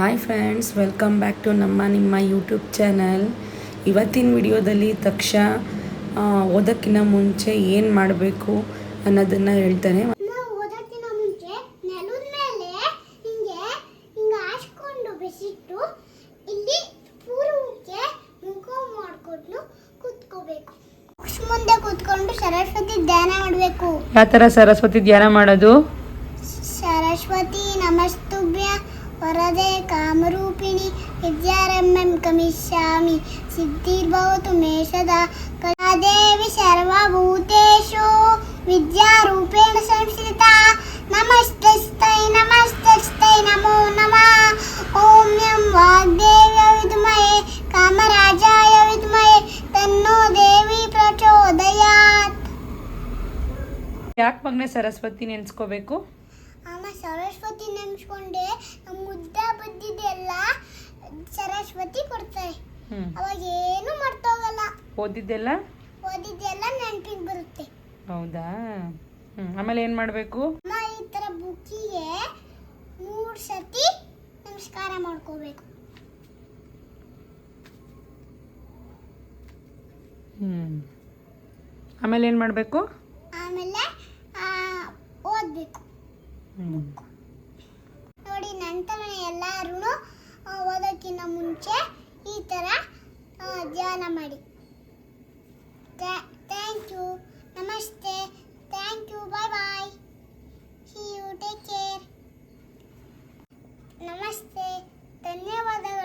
Hi friends welcome back to ನಮ್ಮ ನಿಮ್ಮ YouTube channel ಇವತ್ತಿನ ವಿಡಿಯೋದಲ್ಲಿ ತಕ್ಷ ಓದಕ್ಕಿನ ಓದೋಕ್ಕಿಂತ ಮುಂಚೆ ಏನು ಮಾಡಬೇಕು ಅನ್ನೋದನ್ನು ಹೇಳ್ತಾನೆ. ಯಾವ ಥರ ಸರಸ್ವತಿ ಧ್ಯಾನ ಮಾಡೋದು? ಸರಸ್ವತಿ ನಮಸ್ತುಭ್ಯ ವರದೆ ಕಾಮರೂಪಿಣಿ ವಿದ್ಯಾರಮ್ಯಂ ಕಮಿಷ್ಯಾಮಿ ಸಿದ್ಧಿರ್ಭವತು ಮೇ ಸದಾ ಕಲಾದೇವಿ ಸರ್ವಭೂತೇಷು ವಿದ್ಯಾರೂಪೇಣ ಸಂಸ್ಥಿತಾ ನಮಸ್ತಸ್ತೈ ನಮಸ್ತಸ್ತೈ ನಮೋ ನಮಃ ಓಂ ಯಂ ವಾಗ್ದೇವ್ಯ ವಿದ್ಮಹೆ ಕಾಮರಾಜಾಯ ವಿದ್ಮಹೆ ತನ್ನೋ ದೇವಿ ಪ್ರಚೋದಯಾತ್ ಯಾಕೆ ಮಗನೇ ಸರಸ್ವತಿ ನೆನೆಸ್ಕೋಬೇಕು ಅಮ್ಮ ಸರಸ್ವತಿ ನೆನ್ಸ್ಕೊಂಡೆ ಅವಾಗ ಏನು ಮರ್ತೋಗಲ್ಲ. ಓದಿದ್ದೆಲ್ಲ? ಓದಿದ್ದೆಲ್ಲ ನೆನಪಿಗೆ ಬರುತ್ತೆ. ಹೌದಾ? ಹ್ಞೂ ಆಮೇಲೆ ಏನು ಮಾಡಬೇಕು? ಅಮ್ಮ ಈ ತರ ಬುಕ್ಕಿಗೆ ಮೂರು ಸತಿ ನಮಸ್ಕಾರ ಮಾಡ್ಕೋಬೇಕು. ಹ್ಮ್. ಆಮೇಲೆ ಏನು ಮಾಡಬೇಕು? ಆಮೇಲೆ ಆ, ಓದ್ಬೇಕು. ಹ್ಞೂ ಥ್ಯಾಂಕ್ ಯು ನಮಸ್ತೆ thank you bye bye see you take care ನಮಸ್ತೆ ಧನ್ಯವಾದಗಳು